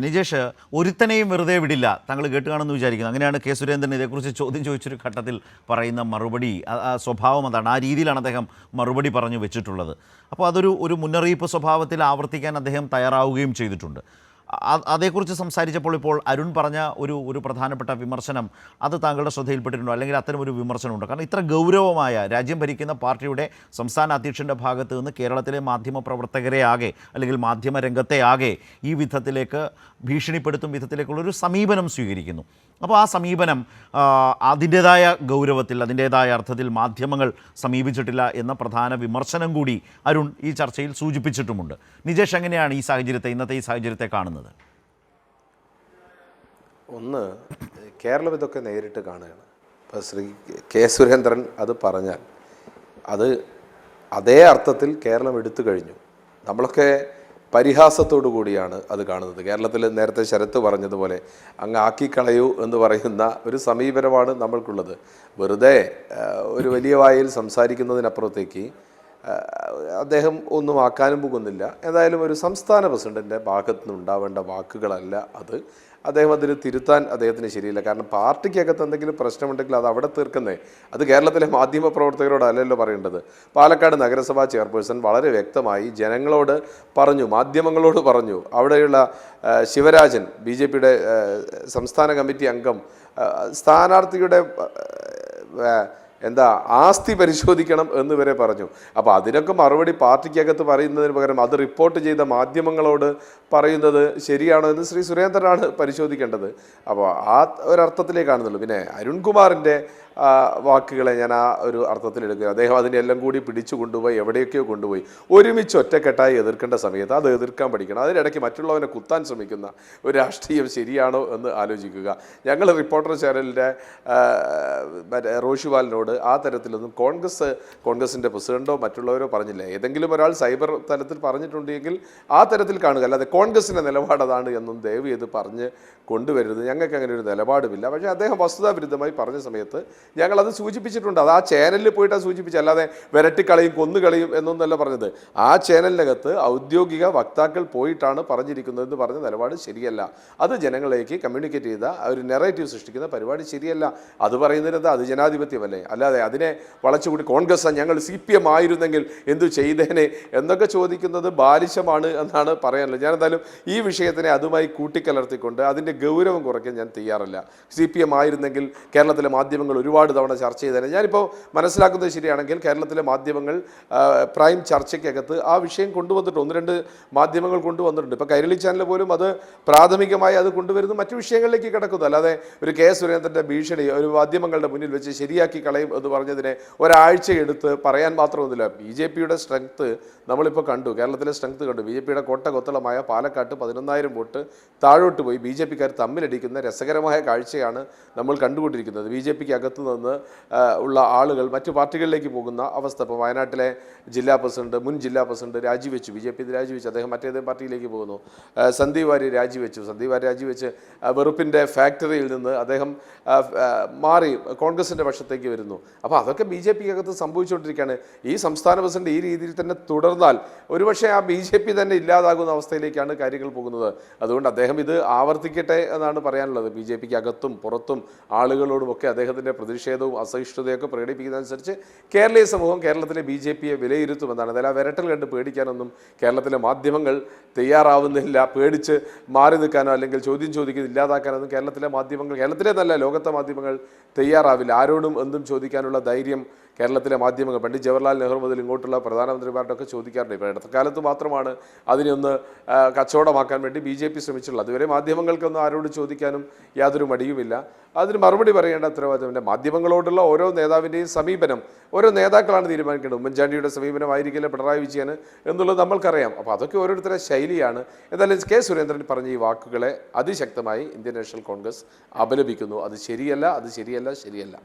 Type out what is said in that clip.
നിജേഷ് ഒരുത്തനെയും വെറുതെ വിടില്ല. താങ്കൾ കേട്ട് കാണുമെന്ന് വിചാരിക്കുന്നു. അങ്ങനെയാണ് കെ സുരേന്ദ്രൻ ഇതേക്കുറിച്ച് ചോദ്യം ചോദിച്ചൊരു ഘട്ടത്തിൽ പറയുന്ന മറുപടി. സ്വഭാവം അതാണ്. ആ രീതിയിലാണ് അദ്ദേഹം മറുപടി പറഞ്ഞു വെച്ചിട്ടുള്ളത്. അപ്പോൾ അതൊരു ഒരു മുന്നറിയിപ്പ് സ്വഭാവത്തിൽ ആവർത്തിക്കാൻ അദ്ദേഹം തയ്യാറാവുകയും ചെയ്തിട്ടുണ്ട്. അതേക്കുറിച്ച് സംസാരിച്ചപ്പോൾ ഇപ്പോൾ അരുൺ പറഞ്ഞ ഒരു ഒരു പ്രധാനപ്പെട്ട വിമർശനം അത് താങ്കളുടെ ശ്രദ്ധയിൽപ്പെട്ടിട്ടുണ്ടോ? അല്ലെങ്കിൽ അത്തരം ഒരു വിമർശനമുണ്ടോ? കാരണം ഇത്ര ഗൗരവമായ രാജ്യം ഭരിക്കുന്ന പാർട്ടിയുടെ സംസ്ഥാന അധ്യക്ഷന്റെ ഭാഗത്ത് നിന്ന് കേരളത്തിലെ മാധ്യമ പ്രവർത്തകരെ ആകെ അല്ലെങ്കിൽ മാധ്യമ രംഗത്തെ ആകെ ഈ വിധത്തിലേക്ക് ഭീഷണിപ്പെടുത്തും വിധത്തിലേക്കുള്ളൊരു സമീപനം സ്വീകരിക്കുന്നു. അപ്പോൾ ആ സമീപനം അതിന്റേതായ ഗൗരവത്തിൽ അതിന്റേതായ അർത്ഥത്തിൽ മാധ്യമങ്ങൾ സമീപിച്ചിട്ടില്ല എന്ന പ്രധാന വിമർശനം കൂടി അരുൺ ഈ ചർച്ചയിൽ സൂചിപ്പിച്ചിട്ടുമുണ്ട്. നിജേഷ് എങ്ങനെയാണ് ഈ സാഹചര്യത്തെ ഇന്നത്തെ ഈ സാഹചര്യത്തെ കാണുന്നത്? ഒന്ന് കേരളം ഇതൊക്കെ നേരിട്ട് കാണുകയാണ്. ഇപ്പോൾ ശ്രീ കെ സുരേന്ദ്രൻ അത് പറഞ്ഞാൽ അത് അതേ അർത്ഥത്തിൽ കേരളം എടുത്തു കഴിഞ്ഞു. നമ്മളൊക്കെ പരിഹാസത്തോടു കൂടിയാണ് അത് കാണുന്നത്. കേരളത്തിൽ നേരത്തെ ശരത്ത് പറഞ്ഞതുപോലെ അങ്ങ് ആക്കിക്കളയൂ എന്ന് പറയുന്ന ഒരു സമീപനമാണ് നമ്മൾക്കുള്ളത്. വെറുതെ ഒരു വലിയ വായിൽ സംസാരിക്കുന്നതിനപ്പുറത്തേക്ക് അദ്ദേഹം ഒന്നും ആക്കാനും പോകുന്നില്ല. ഏതായാലും ഒരു സംസ്ഥാന പ്രസിഡന്റിന്റെ ഭാഗത്തു നിന്നുണ്ടാവേണ്ട വാക്കുകളല്ല അത്. അദ്ദേഹം അതിന് തിരുത്താൻ അദ്ദേഹത്തിന് ശരിയില്ല. കാരണം പാർട്ടിക്കകത്ത് എന്തെങ്കിലും പ്രശ്നമുണ്ടെങ്കിൽ അത് അവിടെ തീർക്കുന്നേ. അത് കേരളത്തിലെ മാധ്യമ പ്രവർത്തകരോടല്ലല്ലോ പറയേണ്ടത്. പാലക്കാട് നഗരസഭാ ചെയർപേഴ്സൺ വളരെ വ്യക്തമായി ജനങ്ങളോട് പറഞ്ഞു മാധ്യമങ്ങളോട് പറഞ്ഞു. അവിടെയുള്ള ശിവരാജൻ ബി സംസ്ഥാന കമ്മിറ്റി അംഗം സ്ഥാനാർത്ഥിയുടെ എന്താ ആസ്തി പരിശോധിക്കണം എന്ന് വരെ പറഞ്ഞു. അപ്പോൾ അതിനൊക്കെ മറുപടി പാർട്ടിക്കകത്ത് പറയുന്നതിന് പകരം അത് റിപ്പോർട്ട് ചെയ്ത മാധ്യമങ്ങളോട് പറയുന്നത് ശരിയാണോ എന്ന് ശ്രീ സുരേന്ദ്രനാണ് പരിശോധിക്കേണ്ടത്. അപ്പോൾ ആ ഒരർത്ഥത്തിലേ കാണുന്നുള്ളൂ പിന്നെ അരുൺകുമാറിന്റെ വാക്കുകളെ ഞാൻ ആ ഒരു അർത്ഥത്തിൽ എടുക്കുക. അദ്ദേഹം അതിനെ എല്ലാം കൂടി പിടിച്ചു കൊണ്ടുപോയി എവിടെയൊക്കെയോ കൊണ്ടുപോയി. ഒരുമിച്ച് ഒറ്റക്കെട്ടായി എതിർക്കേണ്ട സമയത്ത് അത് എതിർക്കാൻ പഠിക്കണം. അതിനിടയ്ക്ക് മറ്റുള്ളവനെ കുത്താൻ ശ്രമിക്കുന്ന ഒരു രാഷ്ട്രീയം ശരിയാണോ എന്ന് ആലോചിക്കുക. ഞങ്ങൾ റിപ്പോർട്ടർ ചാനലിന്റെ മറ്റേ റോഷിവാലിനോട് ആ തരത്തിലൊന്നും കോൺഗ്രസ് കോൺഗ്രസിന്റെ പ്രസിഡന്റോ മറ്റുള്ളവരോ പറഞ്ഞില്ല. ഏതെങ്കിലും ഒരാൾ സൈബർ തലത്തിൽ പറഞ്ഞിട്ടുണ്ടെങ്കിൽ ആ തരത്തിൽ കാണുക. അല്ലാതെ കോൺഗ്രസിന്റെ നിലപാടതാണ് എന്നും ദയവ് ചെയ്ത് പറഞ്ഞ് കൊണ്ടുവരുന്നത് ഞങ്ങൾക്ക് അങ്ങനെ ഒരു നിലപാടുമില്ല. പക്ഷേ അദ്ദേഹം വസ്തുതാവിരുദ്ധമായി പറഞ്ഞ സമയത്ത് ഞങ്ങളത് സൂചിപ്പിച്ചിട്ടുണ്ട്. അത് ആ ചാനലിൽ പോയിട്ടാണ് സൂചിപ്പിച്ചത് അല്ലാതെ വിരട്ടിക്കളയും കൊന്നുകളയും എന്നൊന്നല്ല പറഞ്ഞത്. ആ ചാനലിനകത്ത് ഔദ്യോഗിക വക്താക്കൾ പോയിട്ടാണ് പറഞ്ഞിരിക്കുന്നതെന്ന് പറഞ്ഞ നിലപാട് ശരിയല്ല. അത് ജനങ്ങളിലേക്ക് കമ്മ്യൂണിക്കേറ്റ് ചെയ്ത ഒരു നെറേറ്റീവ് സൃഷ്ടിക്കുന്ന പരിപാടി ശരിയല്ല. അത് പറയുന്നത് അത് ജനാധിപത്യമല്ലേ? അല്ലാതെ അതിനെ വളച്ചുകൂടി കോൺഗ്രസ് ഞങ്ങൾ സി പി എം ആയിരുന്നെങ്കിൽ എന്തു ചെയ്തേനെ എന്നൊക്കെ ചോദിക്കുന്നത് ബാലിശമാണ് എന്നാണ് പറയാനുള്ളത്. ഞാൻ എന്തായാലും ഈ വിഷയത്തിനെ അതുമായി കൂട്ടിക്കലർത്തിക്കൊണ്ട് അതിന്റെ ഗൗരവം കുറയ്ക്കാൻ ഞാൻ തയ്യാറല്ല. സി പി എം ആയിരുന്നെങ്കിൽ കേരളത്തിലെ മാധ്യമങ്ങൾ ഒരുപാട് തവണ ചർച്ച ചെയ്തേനെ. ഞാനിപ്പോൾ മനസ്സിലാക്കുന്നത് ശരിയാണെങ്കിൽ കേരളത്തിലെ മാധ്യമങ്ങൾ പ്രൈം ചർച്ചയ്ക്കകത്ത് ആ വിഷയം കൊണ്ടുവന്നിട്ടുണ്ട്. ഒന്ന് രണ്ട് മാധ്യമങ്ങൾ കൊണ്ടുവന്നിട്ടുണ്ട്. ഇപ്പോൾ കൈരളി ചാനൽ പോലും അത് പ്രാഥമികമായി അത് കൊണ്ടുവരുന്നു. മറ്റു വിഷയങ്ങളിലേക്ക് കിടക്കുന്നു. അല്ലാതെ ഒരു കെ സുരേന്ദ്രന്റെ ഭീഷണി ഒരു മാധ്യമങ്ങളുടെ മുന്നിൽ വെച്ച് ശരിയാക്കി കളയും എന്ന് പറഞ്ഞതിനെ ഒരാഴ്ച എടുത്ത് പറയാൻ മാത്രമൊന്നുമില്ല. ബി ജെ പിയുടെ സ്ട്രെങ്ത്ത് നമ്മളിപ്പോൾ കണ്ടു. കേരളത്തിലെ സ്ട്രെങ്ത്ത് കണ്ടു. ബി ജെ പിയുടെ കോട്ട കൊത്തളമായ പാലക്കാട്ട് പതിനൊന്നായിരം വോട്ട് താഴോട്ട് പോയി ബി ജെ പിക്കാർ തമ്മിലടിക്കുന്ന രസകരമായ കാഴ്ചയാണ് നമ്മൾ കണ്ടുകൊണ്ടിരിക്കുന്നത്. ബി ജെ പിക്ക് അകത്തു നിന്ന് ഉള്ള ആളുകൾ മറ്റു പാർട്ടികളിലേക്ക് പോകുന്ന അവസ്ഥ ഇപ്പോൾ വയനാട്ടിലെ ജില്ലാ പ്രസിഡന്റ് മുൻ ജില്ലാ പ്രസിഡന്റ് രാജിവെച്ചു. ബി ജെ പി രാജിവെച്ചു. അദ്ദേഹം മറ്റേതെങ്കിലും പാർട്ടിയിലേക്ക് പോകുന്നു. സന്ദീപ് വാര്യർ രാജിവെച്ചു. സന്ദീപ് വാര്യർ രാജിവെച്ച് വെറുപ്പിന്റെ ഫാക്ടറിയിൽ നിന്ന് അദ്ദേഹം മാറി കോൺഗ്രസിന്റെ പക്ഷത്തേക്ക് വരുന്നു. അപ്പോൾ അതൊക്കെ ബി ജെ പിക്ക് അകത്ത് സംഭവിച്ചുകൊണ്ടിരിക്കുകയാണ്. ഈ സംസ്ഥാന പ്രസിഡന്റ് ഈ രീതിയിൽ തന്നെ തുടർന്നാൽ ഒരുപക്ഷെ ആ ബി ജെ പി തന്നെ ഇല്ലാതാകുന്ന അവസ്ഥയിലേക്കാണ് കാര്യങ്ങൾ പോകുന്നത്. അതുകൊണ്ട് അദ്ദേഹം ഇത് ആവർത്തിക്കട്ടെ എന്നാണ് പറയാനുള്ളത്. ബി ജെ പിക്ക് അകത്തും പുറത്തും ആളുകളോടുമൊക്കെ അദ്ദേഹത്തിന്റെ പ്രതിഷേധവും അസഹിഷ്ണുതയൊക്കെ പ്രകടിപ്പിക്കുന്നതനുസരിച്ച് കേരളീയ സമൂഹം കേരളത്തിലെ ബി ജെ പിയെ വിലയിരുത്തുമെന്നാണ്. അതായത് ആ വിരട്ടൽ കണ്ട് പേടിക്കാനൊന്നും കേരളത്തിലെ മാധ്യമങ്ങൾ തയ്യാറാവുന്നില്ല. പേടിച്ച് മാറി നിൽക്കാനോ അല്ലെങ്കിൽ ചോദ്യം ചോദിക്കുന്നത് ഇല്ലാതാക്കാനൊന്നും കേരളത്തിലെ മാധ്യമങ്ങൾ കേരളത്തിലെ നല്ല ലോകത്തെ മാധ്യമങ്ങൾ തയ്യാറാവില്ല. ആരോടും എന്തും ചോദിക്കാനുള്ള ധൈര്യം കേരളത്തിലെ മാധ്യമങ്ങൾ. പണ്ഡിറ്റ് ജവഹർലാൽ നെഹ്റു മുതൽ ഇങ്ങോട്ടുള്ള പ്രധാനമന്ത്രിമാരുടെയൊക്കെ ചോദിക്കാറുണ്ട്. ഇപ്പോൾ ഇടത്ത കാലത്ത് മാത്രമാണ് അതിനൊന്ന് കച്ചവടമാക്കാൻ വേണ്ടി ബി ജെ പി ശ്രമിച്ചിട്ടുള്ളത്. അതുവരെ മാധ്യമങ്ങൾക്കൊന്നും ആരോട് ചോദിക്കാനും യാതൊരു മടിയുമില്ല. അതിന് മറുപടി പറയേണ്ട ഉത്തരവാദിത്തമില്ല മാധ്യമങ്ങളോടുള്ള ഓരോ നേതാവിന്റെയും സമീപനം ഓരോ നേതാക്കളാണ് തീരുമാനിക്കേണ്ടത്. ഉമ്മൻചാണ്ടിയുടെ സമീപനമായിരിക്കില്ല പിണറായി വിജയൻ എന്നുള്ളത് നമ്മൾക്കറിയാം. അപ്പോൾ അതൊക്കെ ഓരോരുത്തരുടെ ശൈലിയാണ്. എന്തായാലും കെ സുരേന്ദ്രൻ പറഞ്ഞ ഈ വാക്കുകളെ അതിശക്തമായി ഇന്ത്യൻ നാഷണൽ കോൺഗ്രസ് അപലപിക്കുന്നു. അത് ശരിയല്ല അത് ശരിയല്ല ശരിയല്ല.